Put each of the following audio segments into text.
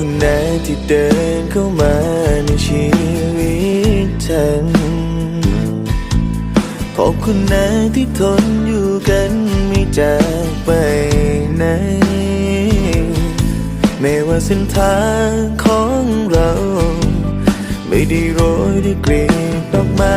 คุณนะที่เดินเข้ามาในชีวิตฉันขอบคุณนะที่ทนอยู่กันไม่จากไปไหน ไม่ว่าเส้นทางของเรา ไม่ได้โรยด้วยกลีบดอกไม้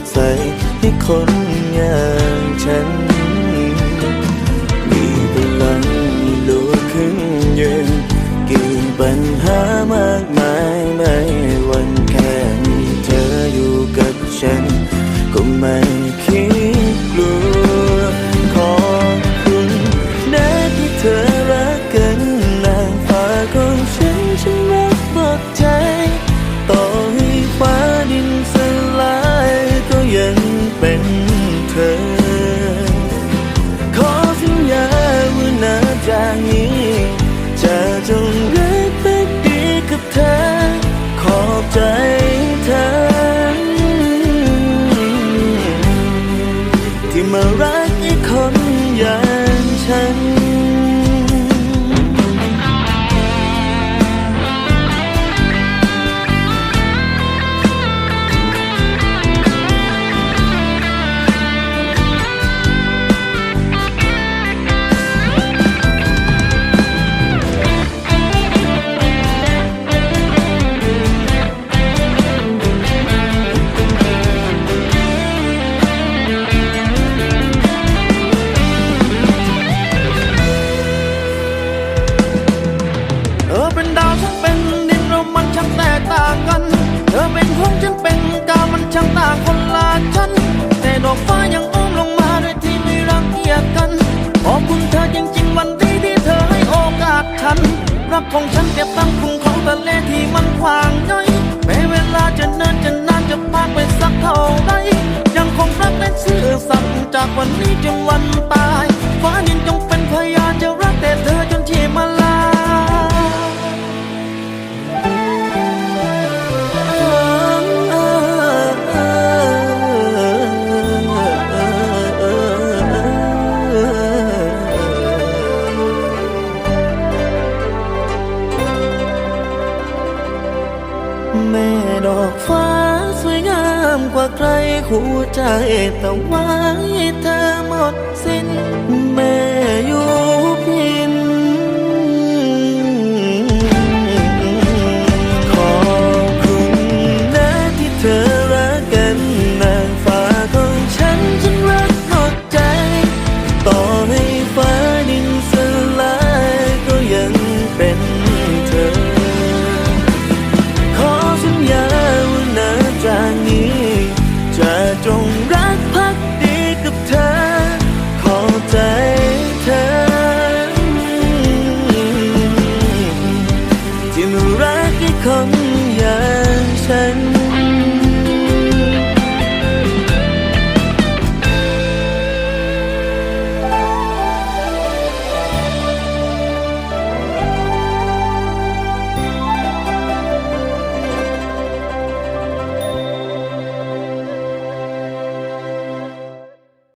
ดใสให้คนอย่างฉัน มีพลังลุกขึ้นยืนกี่ปัญหามากมายไม่วันแค่มีเธออยู่กับฉัน ก็ไม่คิด รักของฉันเก็บตั้งคุ้งของทะเลที่มันขวางย้อยแม้เวลาจะเนินจะนานจะผ่านไปสักเท่าไรยังคงรักและซื่อสัตย์จากวันนี้จนวันตายฟ้ายินามกว่าใครหัวใจแต่ไว้เธอหมดสิ้นแม่อยู่เพีย